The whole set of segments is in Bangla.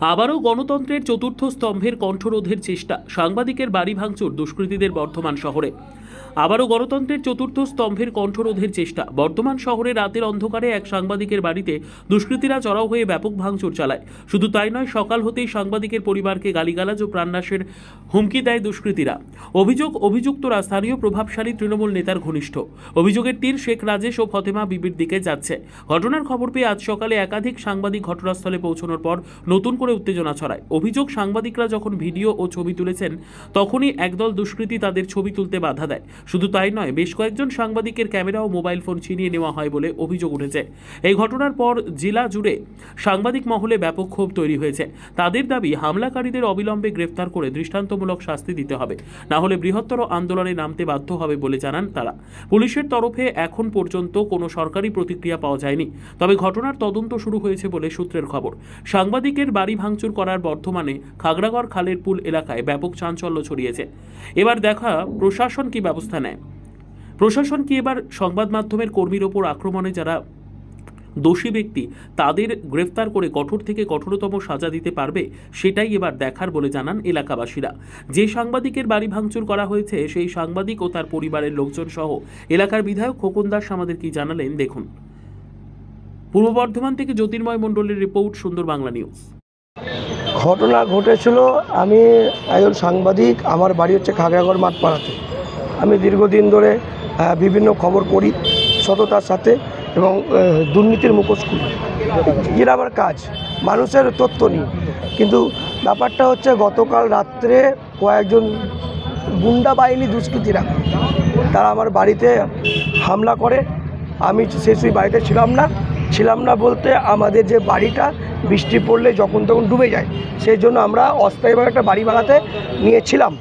আবারও গণতন্ত্রের চতুর্থ স্তম্ভের কণ্ঠরোধের চেষ্টা সাংবাদিকের বাড়ি ভাঙচুর দুষ্কৃতীদের বর্ধমান শহরে। আবারও গণতন্ত্রের চতুর্থ স্তম্ভের কণ্ঠরোধের চেষ্টা। বর্ধমান শহরে রাতের অন্ধকারে এক সাংবাদিকের বাড়িতে দুষ্কৃতীরা চড়াও হয়ে ব্যাপক ভাঙচুর চালায়। শুধু তাই নয়, সকাল হতেই সাংবাদিকের পরিবারকে গালিগালাজ ও প্রাণনাশের হুমকি দেয় দুষ্কৃতীরা। অভিযোগ অভিযুক্তরা স্থানীয় প্রভাবশালী তৃণমূল নেতার ঘনিষ্ঠ। অভিযোগের তীর শেখ রাজেশ ও ফতেমা বিবির দিকে যাচ্ছে। ঘটনার খবর পেয়ে আজ সকালে একাধিক সাংবাদিক ঘটনাস্থলে পৌঁছানোর পর নতুন করে উত্তেজনা ছড়ায়। অভিযোগ, সাংবাদিকরা যখন ভিডিও ও ছবি তুলেছেন, তখনই একদল দুষ্কৃতী তাদের ছবি তুলতে বাধা দেয়। শুধু তাই নয়, বেশ কয়েকজন সাংবাদিকের ক্যামেরা ও মোবাইল ফোন ছিনিয়ে নেওয়া হয় বলে অভিযোগ উঠেছে। এই ঘটনার পর জেলা জুড়ে সাংবাদিক মহলে ব্যাপক ক্ষোভ তৈরি হয়েছে। তাদের দাবি, হামলাকারীদের অবিলম্বে গ্রেফতার করে দৃষ্টান্তমূলক শাস্তি দিতে হবে। না হলে বৃহত্তর আন্দোলনে নামতে বাধ্য হবে বলে জানান তারা। পুলিশের তরফে এখন পর্যন্ত কোনো সরকারি প্রতিক্রিয়া পাওয়া যায়নি। তবে ঘটনার তদন্ত শুরু হয়েছে বলে সূত্রের খবর। সাংবাদিকের বাড়ি ভাঙচুর করার বর্ধমানে খাগড়াগড় খালের পুল এলাকায় ব্যাপক চাঞ্চল্য ছড়িয়েছে। এবার দেখা প্রশাসন কি ব্যবস্থা নেয় প্রশাসন কি এবার সংবাদ মাধ্যমের কর্মীর ওপর আক্রমণে যারা দোষী ব্যক্তি, তাদের গ্রেফতার করে কঠোর থেকে কঠোরতম সাজা দিতে পারবে, সেটাই এবার দেখার বলে জানান এলাকাবাসীরা। যে সাংবাদিকের বাড়ি ভাঙচুর করা হয়েছে, সেই সাংবাদিক ও তার পরিবারের লোকজন সহ এলাকার বিধায়ক খোকন দাস আমাদের কি জানালেন, দেখুন। পূর্ব বর্ধমান থেকে জ্যোতির্ময় মণ্ডলের রিপোর্ট, সুন্দর বাংলা নিউজ। ঘটনা ঘটেছিল, আমি একজন সাংবাদিক, আমার বাড়ি হচ্ছে খাগড়াগড় মাঠপাড়াতে। আমি দীর্ঘদিন ধরে বিভিন্ন খবর পড়ি সততার সাথে এবং দুর্নীতির মুখোশ খুলি। এর আমার কাজ, মানুষের তথ্য নিই। কিন্তু ব্যাপারটা হচ্ছে গতকাল রাত্রে কয়েকজন গুন্ডা বাহিনী দুষ্কৃতীরা তারা আমার বাড়িতে হামলা করে। আমি সেই বাড়িতে ছিলাম না। ছিলাম না বলতে আমাদের যে বাড়িটা, বৃষ্টি পড়লে যখন তখন ডুবে যায়। সেই জন্য আমরা অস্থায়ীভাবে একটা বাড়ি বানাতে নিয়েছিলাম।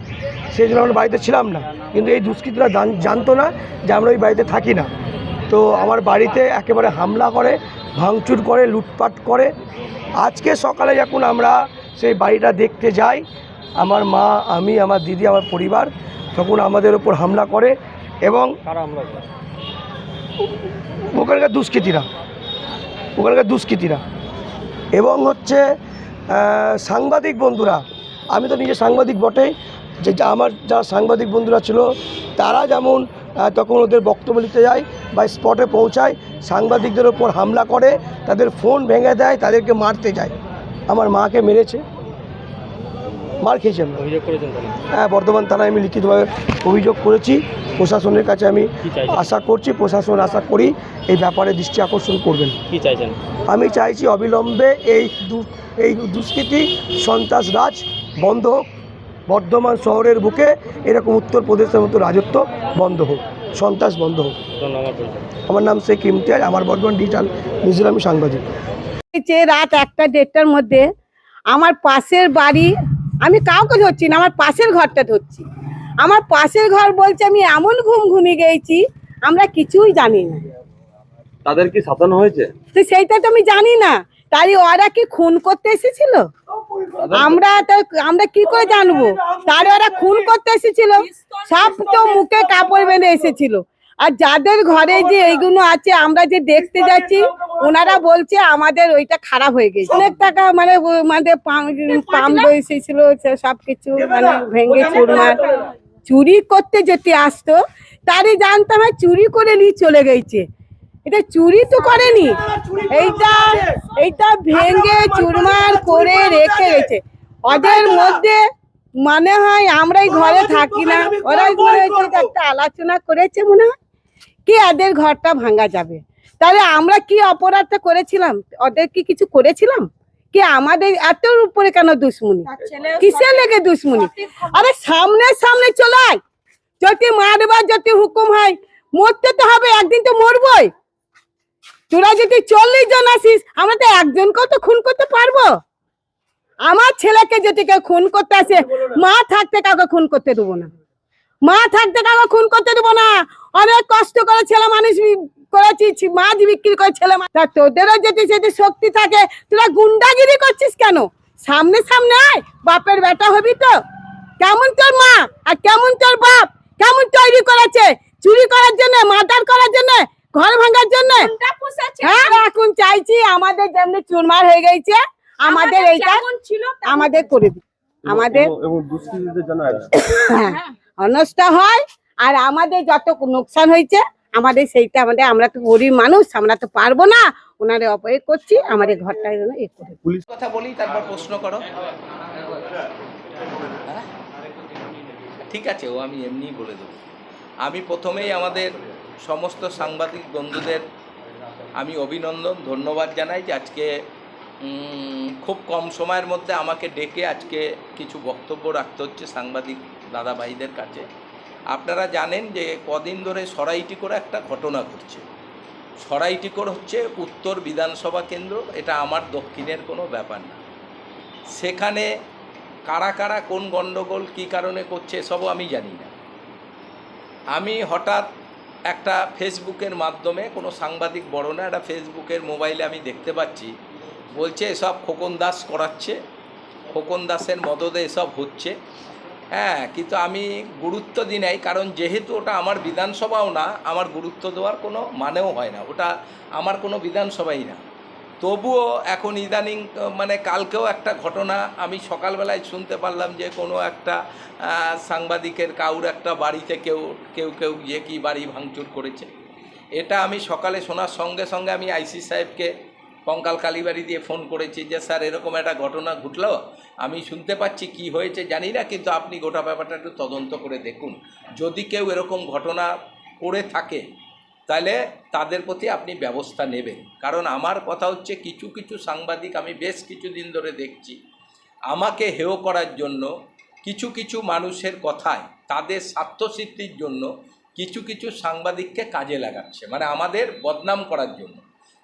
সেই জন্য আমরা বাড়িতে ছিলাম না। কিন্তু এই দুষ্কৃতীরা জান- জানতো না যে আমরা ওই বাড়িতে থাকি না। তো আমার বাড়িতে একেবারে হামলা করে ভাঙচুর করে লুটপাট করে। আজকে সকালে যখন আমরা সেই বাড়িটা দেখতে যাই আমার মা আমি আমার দিদি আমার পরিবার তখন আমাদের ওপর হামলা করে এবং ওখানকার দুষ্কৃতীরা। ওখানকার দুষ্কৃতীরা। এবং হচ্ছে সাংবাদিক বন্ধুরা আমি তো নিজে সাংবাদিক বটেই যে যা- আমার যারা সাংবাদিক বন্ধুরা ছিল তারা যেমন তখন ওদের বক্তব্য নিতে যায় বা স্পটে পৌঁছায় সাংবাদিকদের ওপর হামলা করে তাদের ফোন ভেঙে দেয় তাদেরকে মারতে যায়। আমার মাকে মেরেছে। মার খেয়েছি আমি। অভিযোগ করেছেন হ্যাঁ বর্ধমান থানায় আমি লিখিতভাবে অভিযোগ করেছি। প্রশাসনের কাছে আমি আশা করছি প্রশাসন আশা করি এই ব্যাপারে দৃষ্টি আকর্ষণ করবেন। কি চাইছেন? আমি চাইছি অবিলম্বে এই দু- এই দুষ্কৃতি সন্ত্রাস রাজ বন্ধ হোক। বর্ধমান শহরের বুকে এরকম উত্তরপ্রদেশের মতো রাজত্ব বন্ধ হোক সন্ত্রাস বন্ধ হোক। আমার নাম শেখ ইমতিয়াজ আমার বর্ধমান ডিজিটাল নিউজের আমি সাংবাদিক যে রাত একটা দেড়টার মধ্যে আমার পাশের বাড়ি আমি কাউকে ধরছি না আমার পাশের ঘরটা ধরছি। আমার পাশের ঘর বলছে আমি এমন ঘুম ঘুমিয়ে গেছি আমরা কিছুই জানি না। তাদের কি সাজানো হয়েছে? তো সেইটা তো আমি জানি না। তাই ওরা কি খুন করতে এসেছিল? আমরা তো আমরা কি করে জানব? তাহলে ওরা খুন করতে এসেছিল। সব তো মুখে কাপড় বেঁধে এসেছিল। আর যাদের ঘরে যে এইগুলো আছে, আমরা যে দেখতে যাচ্ছি, ওনারা বলছে আমাদের ওইটা খারাপ হয়ে গেছে। অনেক টাকা মানে মানে পাম বসেছিল সব কিছু মানে ভেঙে চুরমার চুরি করতে যেতে আসতো, তারই জানতাম চুরি করে নিয়ে চলে গেছে। এটা চুরি তো করেনি। এইটা এইটা ভেঙে চুরমার করে রেখে গেছে। ওদের মধ্যে মনে হয় আমরাই ঘরে থাকি না ওরাই মনে হচ্ছে একটা আলোচনা করেছে মনে হয়? কি এদের ঘরটা ভাঙা যাবে? তাহলে আমরা কি অপরাধটা করেছিলাম? ওদের কি কিছু করেছিলাম? কি আমাদের এত উপরে কেন দুশ্মনী? কিসের লেগে দুশ্মনী? আরে সামনে সামনে চলাই যদি মারবার যদি হুকুম হয় মরতে তো হবে একদিন তো মরবই। তোরা যদি চল্লিশ জন আসিস, আমরা তো একজনকেও তো খুন করতে পারব। আমার ছেলেকে যদি কেউ খুন করতে আসে, মা থাকতে কাউকে খুন করতে দেবো না। মা থাকতে কাউকে খুন করতে দেবো না। অনেক কষ্ট করে ছেলে মানুষ করেছি মাছ বিক্রি করে ছেলে মা- তা তোদেরও যদি যদি শক্তি থাকে, তোরা গুন্ডাগিরি করছিস কেন? সামনে সামনে আয়, বাপের বেটা হবি তো। কেমন তোর মা? আর কেমন তোর বাপ? কেমন তৈরি করেছে? চুরি করার জন্য, মার্ডার করার জন্য? ঘর ভাঙার জন্য? হ্যাঁ এখন চাইছি আমাদের যেমনি চুরমার হয়ে গেছে আমাদের এইটা আমাদের করে দিন আমাদের হ্যাঁ, অনষ্ট হয় আর আমাদের যত নোকসান হয়েছে আমাদের সেইটা আমাদের আমরা তো গরিব মানুষ আমরা তো পারব না। ওনারে অপয়োগ করছি আমাদের ঘরটা যেন এ করে দিন। কথা বলি তারপর প্রশ্ন করো। হ্যাঁ? ঠিক আছে ও আমি এমনিই বলে দেবো। আমি প্রথমেই আমাদের সমস্ত সাংবাদিক বন্ধুদের আমি অভিনন্দন, ধন্যবাদ জানাই যে আজকে খুব কম সময়ের মধ্যে আমাকে ডেকে আজকে কিছু বক্তব্য রাখতে হচ্ছে সাংবাদিক দাদা ভাইদের কাছে। আপনারা জানেন যে কদিন ধরে সরাইটি করে একটা ঘটনা ঘটছে। সরাইটিকর হচ্ছে উত্তর বিধানসভা কেন্দ্র, এটা আমার দক্ষিণের কোনো ব্যাপার না। সেখানে কারা কারা, কোন গণ্ডগোল, কী কারণে করছে, এসবও আমি জানি না। আমি হঠাৎ একটা ফেসবুকের মাধ্যমে, কোনো সাংবাদিক বড় না, একটা ফেসবুকের মোবাইলে আমি দেখতে পাচ্ছি। বলছে, এসব খোকন দাস করাচ্ছে। খোকন দাসের মদদে এসব হচ্ছে। হ্যাঁ কিন্তু আমি গুরুত্ব দিই নাই, কারণ যেহেতু ওটা আমার বিধানসভাও না, আমার গুরুত্ব দেওয়ার কোনো মানেও হয় না। ওটা আমার কোনো বিধানসভাই না। তবুও এখন ইদানিং মানে কালকেও একটা ঘটনা আমি সকালবেলায় শুনতে পারলাম যে কোনো একটা সাংবাদিকের কাউর একটা বাড়িতে কেউ কেউ কেউ গিয়ে কি বাড়ি ভাঙচুর করেছে। এটা আমি সকালে শোনার সঙ্গে সঙ্গে আমি আইসি সাহেবকে কঙ্কাল কালীবাড়ি দিয়ে ফোন করেছি যে, স্যার, এরকম একটা ঘটনা ঘটলো। আমি শুনতে পাচ্ছি কি হয়েছে, জানি না, কিন্তু আপনি গোটা ব্যাপারটা একটু তদন্ত করে দেখুন। যদি কেউ এরকম ঘটনা করে থাকে তাহলে তাদের প্রতি আপনি ব্যবস্থা নেবেন। কারণ আমার কথা হচ্ছে কিছু কিছু সাংবাদিক আমি বেশ কিছুদিন ধরে দেখছি। আমাকে হেয় করার জন্য কিছু কিছু মানুষের কথায় তাদের স্বার্থসিদ্ধির জন্য কিছু কিছু সাংবাদিককে কাজে লাগাচ্ছে। মানে আমাদের বদনাম করার জন্য।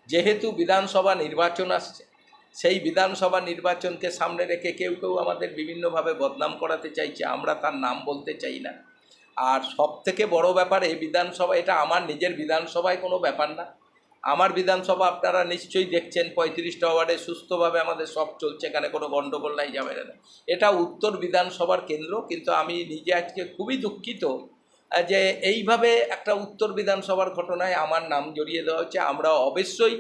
যেহেতু বিধানসভা নির্বাচন আসছে, সেই বিধানসভা নির্বাচনকে সামনে রেখে কেউ কেউ আমাদের বিভিন্নভাবে বদনাম করাতে চাইছে, আমরা তার নাম বলতে চাই না। আর সব থেকে বড় ব্যাপার, এই বিধানসভা, এটা আমার নিজের বিধানসভায় কোনো ব্যাপার না। আমার বিধানসভা আপনারা নিশ্চয়ই দেখছেন, পঁয়ত্রিশটা ওয়ার্ডে সুস্থভাবে আমাদের সব চলছে, এখানে কোনো গণ্ডগোল নাই যাবে না এটা উত্তর বিধানসভার কেন্দ্র, কিন্তু আমি নিজে আজকে খুবই দুঃখিত যে এইভাবে একটা উত্তর বিধানসভার ঘটনায় আমার নাম জড়িয়ে দেওয়া হচ্ছে আমরা অবশ্যই,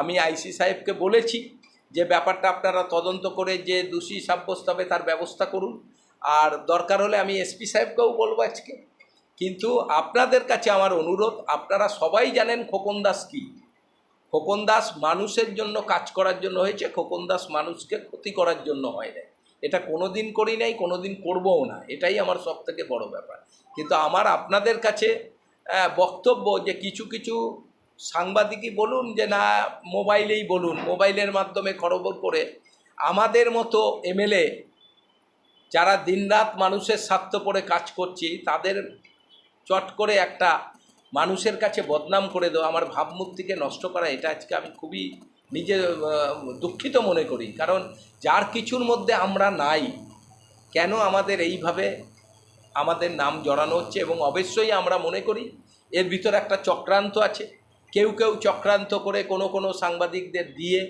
আমি আইসি সাহেবকে বলেছি যে ব্যাপারটা আপনারা তদন্ত করে যে দোষী সাব্যস্ত হবে তার ব্যবস্থা করুন। আর দরকার হলে আমি এসপি সাহেবকেও বলব আজকে। কিন্তু আপনাদের কাছে আমার অনুরোধ, আপনারা সবাই জানেন খোকন দাস কী? খোকন দাস মানুষের জন্য কাজ করার জন্য হয়েছে, খোকন দাস মানুষকে ক্ষতি করার জন্য হয় না এটা কোনো দিন করি নাই কোনো দিন করবও না। এটাই আমার সব থেকে বড় ব্যাপার। কিন্তু আমার আপনাদের কাছে বক্তব্য যে কিছু কিছু সাংবাদিকই বলুন, যে না, মোবাইলেই বলুন, মোবাইলের মাধ্যমে খরবর করে আমাদের মতো এমএলএ যারা দিনরাত মানুষের স্বার্থ পরে কাজ করছি, তাদের চট করে একটা মানুষের কাছে বদনাম করে দেওয়া, আমার ভাবমূর্তিকে নষ্ট করা, এটা আজকে আমি খুবই নিজে দুঃখিত মনে করি। কারণ যার কিছুর মধ্যে আমরা নাই, কেন আমাদের এইভাবে আমাদের নাম জড়ানো হচ্ছে? এবং অবশ্যই আমরা মনে করি এর ভিতর একটা চক্রান্ত আছে। কেউ কেউ চক্রান্ত করে কোনো কোনো সাংবাদিকদের দিয়ে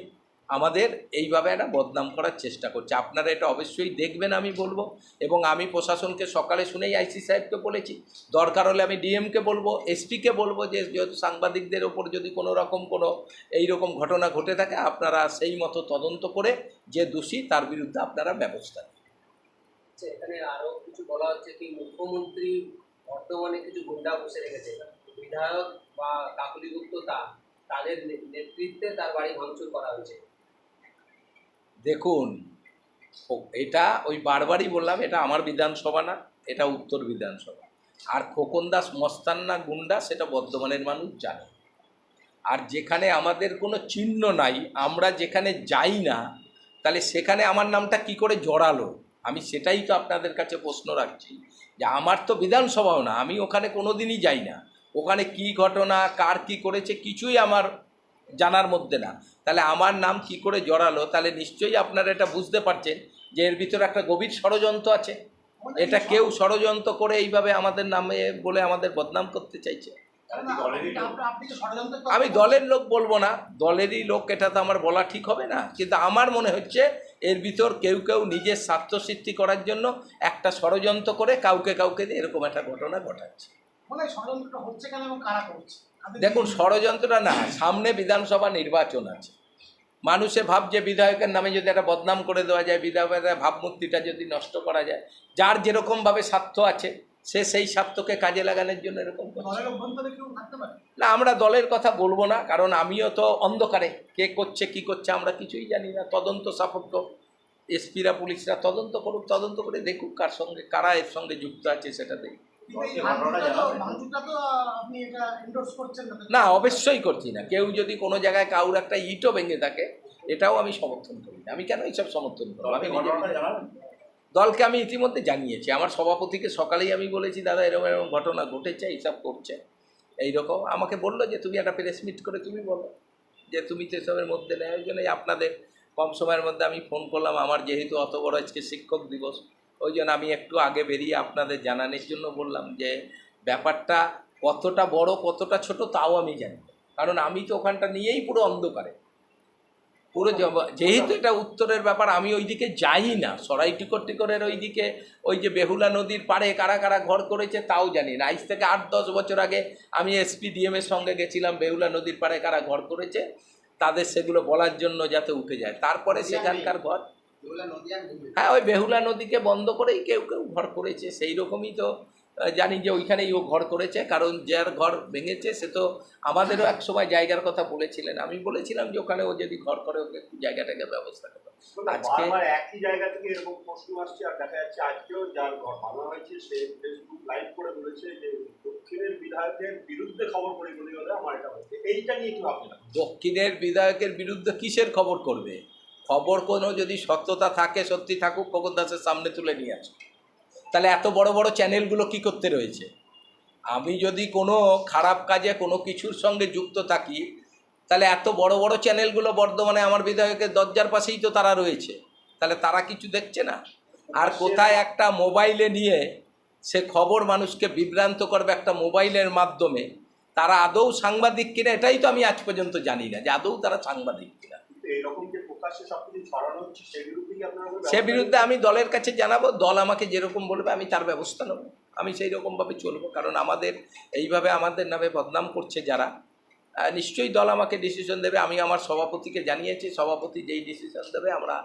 আমাদের এইভাবে একটা বদনাম করার চেষ্টা করছে। আপনারা এটা অবশ্যই দেখবেন, আমি বলব। এবং আমি প্রশাসনকে সকালে শুনেই আইসি সাহেবকে বলেছি, দরকার হলে আমি ডিএমকে বলব, এসপিকে বলব যে, যেহেতু সাংবাদিকদের ওপর যদি কোনো রকম কোনো এই রকম ঘটনা ঘটে থাকে, আপনারা সেই মতো তদন্ত করে যে দোষী, তার বিরুদ্ধে আপনারা ব্যবস্থা নিন। হচ্ছে এখানে আরও কিছু বলা হচ্ছে কি, মুখ্যমন্ত্রী বর্তমানে কিছু গুন্ডা বসে রেখেছে। বিধায়ক বা কাকুলি গুপ্ত তা, তাদের নেতৃত্বে তার বাড়ি ভাঙচুর করা হয়েছে। দেখুন এটা ওই বারবারই বললাম, এটা আমার বিধানসভা না, এটা উত্তর বিধানসভা। আর খোকন দাস মস্তান না গুন্ডা, সেটা বর্ধমানের মানুষ জানে। আর যেখানে আমাদের কোনো চিহ্ন নাই, আমরা যেখানে যাই না, তাহলে সেখানে আমার নামটা কি করে জড়ালো? আমি সেটাই তো আপনাদের কাছে প্রশ্ন রাখছি। যে আমার তো বিধানসভাও না, আমি ওখানে কোনো দিনই যাই না। ওখানে কি ঘটনা, কার কি করেছে, কিছুই আমার জানার মধ্যে না। তাহলে আমার নাম কি করে জড়ালো? তাহলে নিশ্চয়ই আপনারা এটা বুঝতে পারছেন যে এর ভিতরে একটা গভীর ষড়যন্ত্র আছে। এটা কেউ ষড়যন্ত্র করে এইভাবে আমাদের নামে বলে আমাদের বদনাম করতে চাইছে। আমি দলের লোক বলব না, দলেরই লোক, এটা তো আমার বলা ঠিক হবে না। কিন্তু আমার মনে হচ্ছে এর ভিতর কেউ কেউ নিজের স্বার্থ স্বার্থসিদ্ধি করার জন্য একটা ষড়যন্ত্র করে কাউকে কাউকে এরকম একটা ঘটনা ঘটাচ্ছে। হচ্ছে কেন কারা করছে? দেখুন ষড়যন্ত্রটা না সামনে বিধানসভা নির্বাচন আছে। মানুষে ভাব যে বিধায়কের নামে যদি একটা বদনাম করে দেওয়া যায় বিধায়কের ভাবমূর্তিটা যদি নষ্ট করা যায় যার যেরকমভাবে স্বার্থ আছে সে সেই স্বার্থকে কাজে লাগানোর জন্য এরকম না আমরা দলের কথা বলব না কারণ আমিও তো অন্ধকারে কে করছে কি করছে আমরা কিছুই জানি না। তদন্ত সাপোর্ট এসপিরা পুলিশরা তদন্ত করুক তদন্ত করে দেখুক কার সঙ্গে কারা এর সঙ্গে যুক্ত আছে সেটা দেখুক। না? অবশ্যই করছি না। কেউ যদি কোনো জায়গায় কাউর একটা ইটও ভেঙে থাকে এটাও আমি সমর্থন করি না। আমি কেন এইসব সমর্থন করব? আমি দলকে আমি ইতিমধ্যে জানিয়েছি। আমার সভাপতিকে সকালেই আমি বলেছি দাদা এরকম এরকম ঘটনা ঘটেছে এইসব করছে। এইরকম আমাকে বলল যে তুমি একটা প্রেস মিট করে তুমি বলো যে তুমি তো এসবের মধ্যে নেই। ওই জন্যই আপনাদের কম সময়ের মধ্যে আমি ফোন করলাম। আমার যেহেতু অত বড় আজকে শিক্ষক দিবস ওই জন্য আমি একটু আগে বেরিয়ে আপনাদের জানানোর জন্য বললাম যে ব্যাপারটা কতটা বড় কতটা ছোট তাও আমি জানি কারণ আমি তো ওখানটা নিয়েই পুরো অন্ধকারে। পুরো যেহেতু এটা উত্তরের ব্যাপার আমি ওইদিকে যাই না। সরাই টিকর টিকরের ওইদিকে ওই যে বেহুলা নদীর পাড়ে কারা কারা ঘর করেছে তাও জানি না। আজ থেকে আট দশ বছর আগে আমি এসপি ডিএমের সঙ্গে গেছিলাম বেহুলা নদীর পাড়ে কারা ঘর করেছে তাদের সেগুলো বলার জন্য যাতে উঠে যায়। তারপরে সেখানকার ঘর। হ্যাঁ ওই বেহুলা নদীকে বন্ধ করেই কেউ কেউ ঘর করেছে সেই রকমই তো জানি যে ওইখানেই ও ঘর করেছে কারণ যার ঘর ভেঙেছে সে তো আমাদেরও এক সময় জায়গার কথা বলেছিলেন। আমি বলেছিলাম যে ওখানে ও যদি ঘর করে ওকে একটু জায়গাটাকে ব্যবস্থা করতে আজকে একই জায়গা থেকে এরকম প্রশ্ন আসছে আর দেখা যাচ্ছে আজকেও যার ঘর ভাঙা হয়েছে সে ফেসবুক লাইভ করে বলেছে যে দক্ষিণের বিধায়কের বিরুদ্ধে খবর করে বলে হলে আমার এটা এইটা নিয়ে কি দক্ষিণের বিধায়কের বিরুদ্ধে কিসের খবর করবে? খবর কোনো যদি সত্যতা থাকে সত্যি থাকুক খবর দাসের সামনে তুলে নিয়ে আসো তাহলে এত বড় বড় চ্যানেলগুলো কি করতে রয়েছে? আমি যদি কোনো খারাপ কাজে কোনো কিছুর সঙ্গে যুক্ত থাকি তাহলে এত বড় বড় চ্যানেলগুলো বর্ধমানে আমার বিধায়কের দরজার পাশেই তো তারা রয়েছে। তাহলে তারা কিছু দেখছে না? আর কোথায় একটা মোবাইলে নিয়ে সে খবর মানুষকে বিভ্রান্ত করবে একটা মোবাইলের মাধ্যমে তারা আদৌ সাংবাদিক কিনা এটাই তো আমি আজ পর্যন্ত জানি না যে আদৌ তারা সাংবাদিক কিনা। সে বিরুদ্ধে আমি দলের কাছে জানাব দল আমাকে যেরকম বলবে আমি তার ব্যবস্থা নেব। আমি সেই রকমভাবে চলবো কারণ আমাদের এইভাবে আমাদের নামে বদনাম করছে যারা নিশ্চয়ই দল আমাকে ডিসিশন দেবে আমি আমার সভাপতিকে জানিয়েছি সভাপতি যেই ডিসিশন দেবে আমরা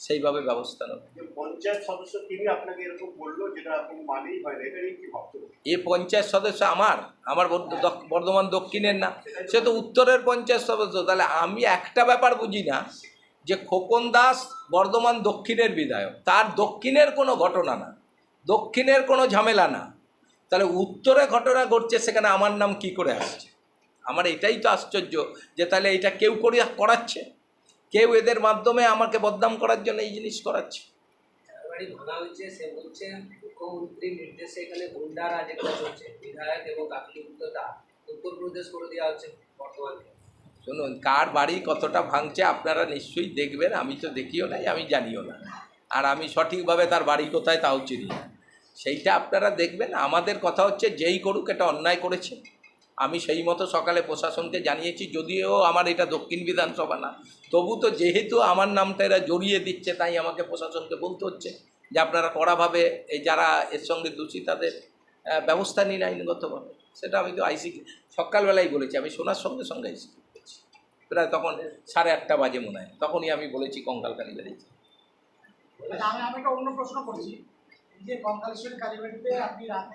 সেইভাবে ব্যবস্থা নেব। পঞ্চায়েত সদস্য তিনি আপনাকে এরকম বলল যেটা কোনো মানেই হয় না এটা কি ভাবছেন এ পঞ্চায়েত সদস্য আমার আমার বর্ধ- বর্ধমান দক্ষিণের না সে তো উত্তরের পঞ্চায়েত সদস্য তাহলে আমি একটা ব্যাপার বুঝি না যে খোকন দাস বর্ধমান দক্ষিণের বিধায়ক, তার দক্ষিণের কোনো ঘটনা না, দক্ষিণের কোনো ঝামেলা না। তাহলে উত্তরে ঘটনা ঘটছে, সেখানে আমার নাম কি করে আসছে? আমার এটাই তো আশ্চর্য যে তাহলে এটা কেউ করে করাচ্ছে? কেউ এদের মাধ্যমে আমাকে বদনাম করার জন্য এই জিনিস করাচ্ছে? উত্তরপ্রদেশ করে দেওয়া হচ্ছে বর্তমানে। শুনুন, কার বাড়ি কতটা ভাঙছে আপনারা নিশ্চয়ই দেখবেন, আমি তো দেখিও নাই, আমি জানিও না। আর আমি সঠিকভাবে তার বাড়ি কোথায় তাও চিনি না। সেইটা আপনারা দেখবেন, আমাদের কথা হচ্ছে যেই করুক এটা অন্যায় করেছে। আমি সেই মতো সকালে প্রশাসনকে জানিয়েছি, যদিও আমার এটা দক্ষিণ বিধানসভা না, তবু তো যেহেতু আমার নামটা এরা জড়িয়ে দিচ্ছে, তাই আমাকে প্রশাসনকে বলতে হচ্ছে যে আপনারা কড়াভাবে এই যারা এর সঙ্গে দোষী তাদের ব্যবস্থা নিন আইনগতভাবে। সেটা আমি তো আইসি সকালবেলাই বলেছি, আমি শোনার সঙ্গে সঙ্গে আইসি প্রায় তখন সাড়ে আটটা বাজে মনে হয়। তখনই আমি বলেছি কঙ্কালকালি বেরিয়েছি। আমি একটা অন্য প্রশ্ন করছি। যে কঙ্কালেশ্বরী কালীবাড়িতে আপনি রাতে